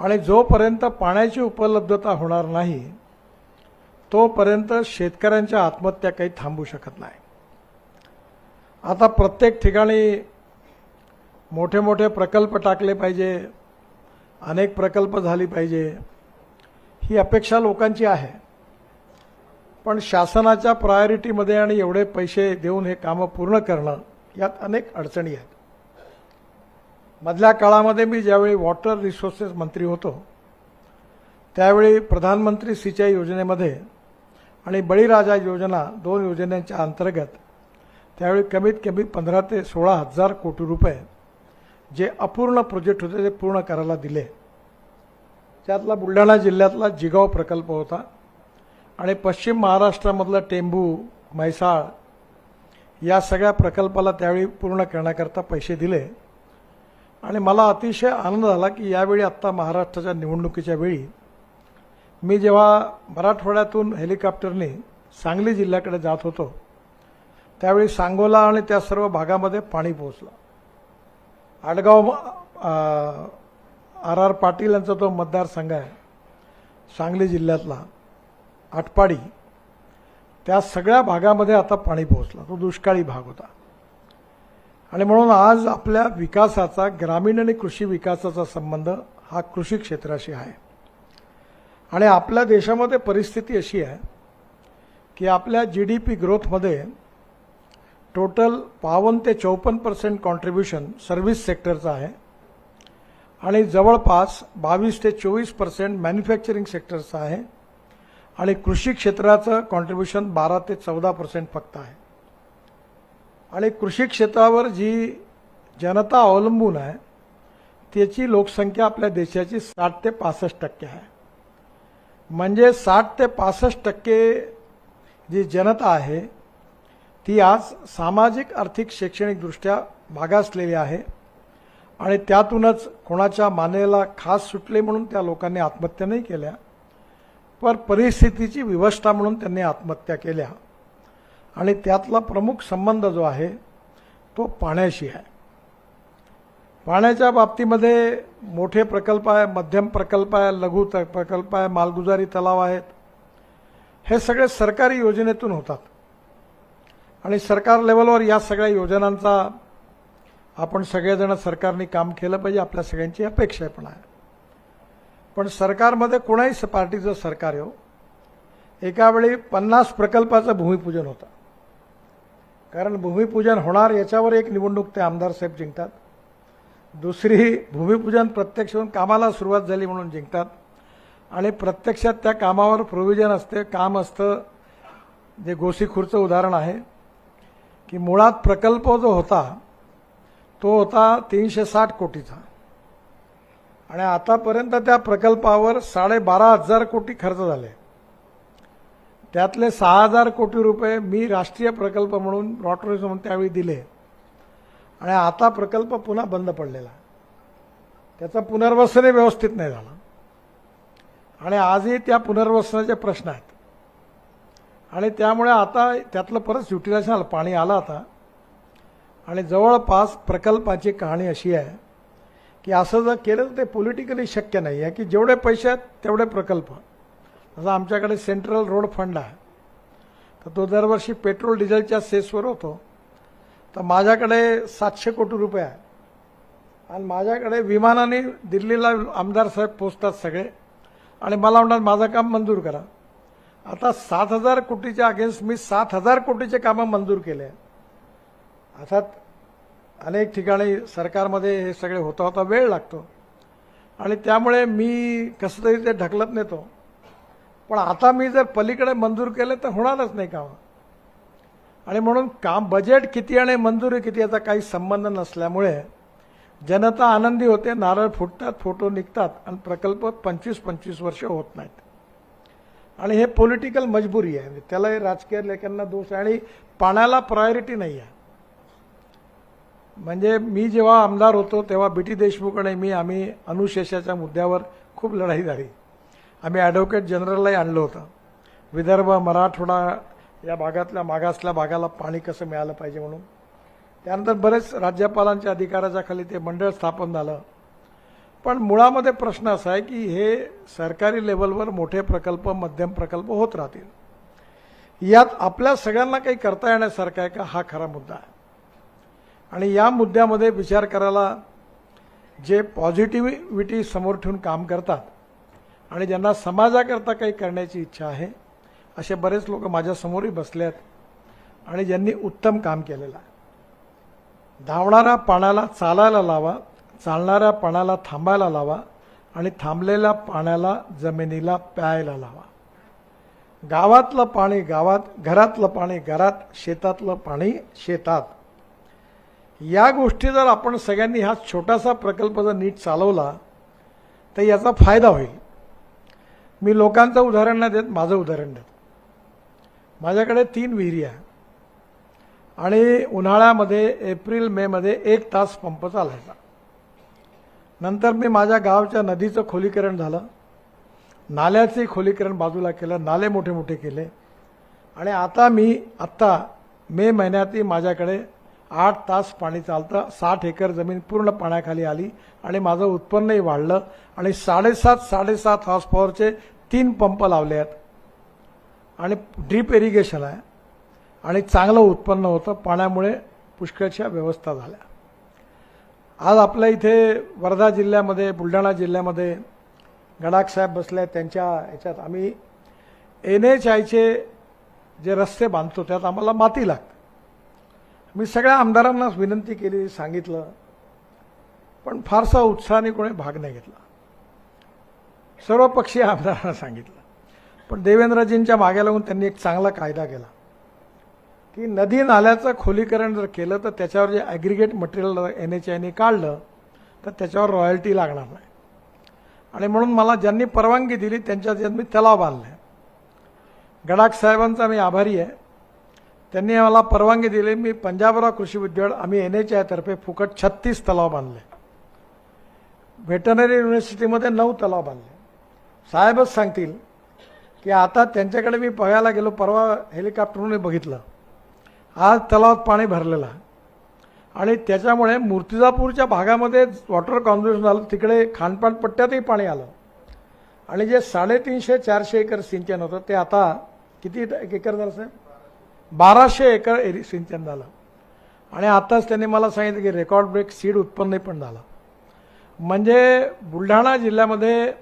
आणि जोपर्यंत पाण्याची उपलब्धता होणार नाही तोपर्यंत शेतकऱ्यांच्या आत्महत्या काही थांबू शकत नाही. आता प्रत्येक ठिकाणी मोठे मोठे प्रकल्प टाकले पाहिजे अनेक प्रकल्प झाली पाहिजे ही अपेक्षा लोकांची आहे. पण शासनाच्या प्रायोरिटीमध्ये आणि एवढे पैसे देऊन हे कामं पूर्ण करणं यात अनेक अडचणी आहेत. मधल्या काळामध्ये मी ज्यावेळी वॉटर रिसोर्सेस मंत्री होतो त्यावेळी प्रधानमंत्री सिंचाई योजनेमध्ये आणि बळीराजा योजना दोन योजनांच्या अंतर्गत त्यावेळी कमीत कमी पंधरा ते सोळा हजार कोटी रुपये जे अपूर्ण प्रोजेक्ट होते ते पूर्ण करायला दिले. त्यातला बुलढाणा जिल्ह्यातला जिगाव प्रकल्प होता आणि पश्चिम महाराष्ट्रामधलं टेंबू म्हैसाळ या सगळ्या प्रकल्पाला त्यावेळी पूर्ण करण्याकरता पैसे दिले. आणि मला अतिशय आनंद झाला की यावेळी आत्ता महाराष्ट्राच्या निवडणुकीच्या वेळी मी जेव्हा मराठवाड्यातून हेलिकॉप्टरने सांगली जिल्ह्याकडे जात होतो त्यावेळी सांगोला आणि त्या सर्व भागामध्ये पाणी पोहोचलं. आडगाव आर आर पाटील यांचा तो मतदारसंघ आहे सांगली जिल्ह्यातला आटपाडी त्या सगळ्या भागामध्ये आता पाणी पोहोचलं. तो दुष्काळी भाग होता. आणि म्हणून आज आपल्या विकासाचा ग्रामीण आणि कृषी विकासाचा संबंध हा कृषी क्षेत्राशी आहे. आणि आपल्या देशामध्ये परिस्थिती अशी आहे की आपल्या जी डी पी ग्रोथमध्ये टोटल बावन्न ते चौपन्न पर्सेंट कॉन्ट्रीब्युशन सर्व्हिस सेक्टरचं आहे. आणि जवळपास बावीस ते चोवीस पर्सेंट मॅन्युफॅक्चरिंग सेक्टरचं आहे. आणि कृषी क्षेत्राचं कॉन्ट्रीब्युशन बारा ते चौदा पर्सेंट फक्त आहे. आणि कृषी क्षेत्रावर जी जनता अवलंबून आहे त्याची लोकसंख्या आपल्या देशाची साठ ते पासष्ट टक्के आहे. म्हणजे साठ ते पासष्ट टक्के जी जनता आहे ती आज सामाजिक आर्थिक शैक्षणिकदृष्ट्या मागासलेली आहे आणि त्यातूनच कोणाच्या मानेला खास सुटले म्हणून त्या लोकांनी आत्महत्या नाही केल्या पर परिस्थितीची विवशता म्हणून त्यांनी आत्महत्या केल्या. आणि त्यातला प्रमुख संबंध जो आहे तो पाण्याशी आहे. पाण्याच्या बाबतीमध्ये मोठे प्रकल्प आहे मध्यम प्रकल्प आहे लघु प्रकल्प आहे मालगुजारी तलाव आहेत. हे सगळे सरकारी योजनेतून होतात. आणि सरकार लेवलवर या सगळ्या योजनांचा आपण सगळेजण सरकारने काम केलं पाहिजे आपल्या सगळ्यांची अपेक्षा पण आहे. पण सरकारमध्ये कोणाही स- पार्टीचं सरकार येऊ एकावेळी पन्नास प्रकल्पाचं भूमिपूजन होतं. कारण भूमिपूजन होणार याच्यावर एक निवडणूक ते आमदार साहेब जिंकतात. दुसरी भूमिपूजन प्रत्यक्ष होऊन कामाला सुरुवात झाली म्हणून जिंकतात. आणि प्रत्यक्षात त्या कामावर प्रोव्हिजन असते काम असतं. जे गोसीखुरचं उदाहरण आहे की मुळात प्रकल्प जो होता तो होता तीनशे साठ कोटीचा. आणि आतापर्यंत त्या प्रकल्पावर साडेबारा हजार कोटी खर्च झाले. त्यातले सहा हजार कोटी रुपये मी राष्ट्रीय प्रकल्प म्हणून रॉटरीज म्हणून त्यावेळी दिले. आणि आता प्रकल्प पुन्हा बंद पडलेला. आहे. त्याचं पुनर्वसनही व्यवस्थित नाही झालं. आणि आजही त्या पुनर्वसनाचे प्रश्न आहेत. आणि त्यामुळे आता त्यातलं परत युटिलायझेशन आलं पाणी आलं आता. आणि जवळपास प्रकल्पाची कहाणी अशी आहे की असं जर केलं तर ते पॉलिटिकली शक्य नाही आहे की जेवढे पैसे आहेत तेवढे प्रकल्प. जसं आमच्याकडे सेंट्रल रोड फंड आहे. तर तो दरवर्षी पेट्रोल डिझेलच्या सेसवर होतो. तर माझ्याकडे सातशे कोटी रुपये आहे. आणि माझ्याकडे विमानाने दिल्लीला आमदार साहेब पोचतात सगळे. आणि मला म्हणतात माझं काम मंजूर करा. आता सात हजार कोटीच्या अगेन्स्ट मी सात हजार कोटीचे कामं मंजूर केले अर्थात अनेक ठिकाणी सरकारमध्ये हे सगळे होता होता वेळ लागतो. आणि त्यामुळे मी कसं तरी ते ढकलत नेतो. पण आता मी जर पलीकडे मंजूर केले तर होणारच नाही कामं. आणि म्हणून काम बजेट किती आणि मंजुरी किती याचा काही संबंध नसल्यामुळे जनता आनंदी होते नारळ फुटतात फोटो निघतात आणि प्रकल्प पंचवीस पंचवीस वर्ष होत नाहीत. आणि हे पॉलिटिकल मजबुरी आहे. त्याला हे राजकीय लेखांना दोष आहे आणि पाण्याला प्रायोरिटी नाही आहे. म्हणजे मी जेव्हा आमदार होतो तेव्हा बी टी देशमुख आणि मी आम्ही अनुशेषाच्या मुद्द्यावर खूप लढाई झाली. आम्ही ॲडव्होकेट जनरललाही आणलं होतं. विदर्भ मराठवाडा या भागातल्या मागासल्या भागाला पाणी कसं मिळालं पाहिजे म्हणून. त्यानंतर बरेच राज्यपालांच्या अधिकाराच्या खाली ते मंडळ स्थापन झालं. पण मुळामध्ये प्रश्न असा आहे की हे सरकारी लेवलवर मोठे प्रकल्प मध्यम प्रकल्प होत राहतील. यात आपल्या सगळ्यांना काही करता येण्यासारखं आहे का? हा खरा मुद्दा आहे. आणि या मुद्द्यामध्ये विचार करायला जे पॉझिटिव्हिटी समोर ठेवून काम करतात आणि ज्यांना समाजाकरता काही करण्याची इच्छा आहे असे बरेच लोक माझ्यासमोरही बसले आहेत आणि ज्यांनी उत्तम काम केलेलं आहे. धावणाऱ्या पाण्याला चालायला लावा चालणाऱ्या पाण्याला थांबायला लावा आणि थांबलेल्या पाण्याला जमिनीला प्यायला लावा. गावातलं पाणी गावात घरातलं पाणी घरात शेतातलं पाणी शेतात. या गोष्टी जर आपण सगळ्यांनी हा छोटासा प्रकल्प जर नीट चालवला तर याचा फायदा होईल. मी लोकांचं उदाहरण नाही देत माझं उदाहरण देत. माझ्याकडे तीन विहिरी आहे. आणि उन्हाळ्यामध्ये एप्रिल मेमध्ये एक तास पंप चालायचा. नंतर मी माझ्या गावच्या नदीचं खोलीकरण झालं. नाल्याचे खोलीकरण बाजूला केलं नाले मोठे मोठे केले. आणि आता मी आत्ता मे महिन्यातही माझ्याकडे आठ तास पाणी चालतं साठ एकर जमीन पूर्ण पाण्याखाली आली आणि माझं उत्पन्नही वाढलं आणि साडेसात साडेसात हॉर्स पॉवरचे तीन पंप लावले आहेत. आणि ड्रीप इरिगेशन आहे. आणि चांगलं उत्पन्न होतं पाण्यामुळे पुष्कळशा व्यवस्था झाल्या. आज आपल्या इथे वर्धा जिल्ह्यामध्ये बुलढाणा जिल्ह्यामध्ये गडाखसाहेब बसले आहेत त्यांच्या ह्याच्यात आम्ही एन एच आयचे जे रस्ते बांधतो त्यात आम्हाला माती लागते. मी सगळ्या आमदारांनाच विनंती केली सांगितलं. पण फारसा उत्साहाने कोणी भाग नाही घेतला. सर्व पक्षीय आमदारांना सांगितलं. पण देवेंद्रजींच्या मागे लागून त्यांनी एक चांगला कायदा केला. की नदी नाल्याचं खोलीकरण जर केलं तर त्याच्यावर जे ॲग्रिगेट मटेरियल एन एच आयने काढलं तर त्याच्यावर रॉयल्टी लागणार नाही. आणि म्हणून मला ज्यांनी परवानगी दिली त्यांच्या मी तलाव बांधले गडाख साहेबांचा मी आभारी आहे. त्यांनी मला परवानगी दिली. मी पंजाबराव कृषी उद्योग आम्ही एन एच आयतर्फे फुकट छत्तीस तलाव बांधले. व्हेटनरी युनिव्हर्सिटीमध्ये नऊ तलाव बांधले. साहेबच सांगतील की आता त्यांच्याकडे मी बघायला गेलो परवा हेलिकॉप्टरने बघितलं. आज तलावात पाणी भरलेलं आहे. आणि त्याच्यामुळे मूर्तिजापूरच्या भागामध्ये वॉटर कॉन्झर्वेशन झालं तिकडे खानपान पट्ट्यातही पाणी आलं. आणि जे साडेतीनशे चारशे एकर सिंचन होतं ते आता किती एकर झालं साहेब? बाराशे एकर एरी सिंचन झालं. आणि आताच त्यांनी मला सांगितलं की रेकॉर्ड ब्रेक सीड उत्पन्न पण झालं. म्हणजे बुलढाणा जिल्ह्यामध्ये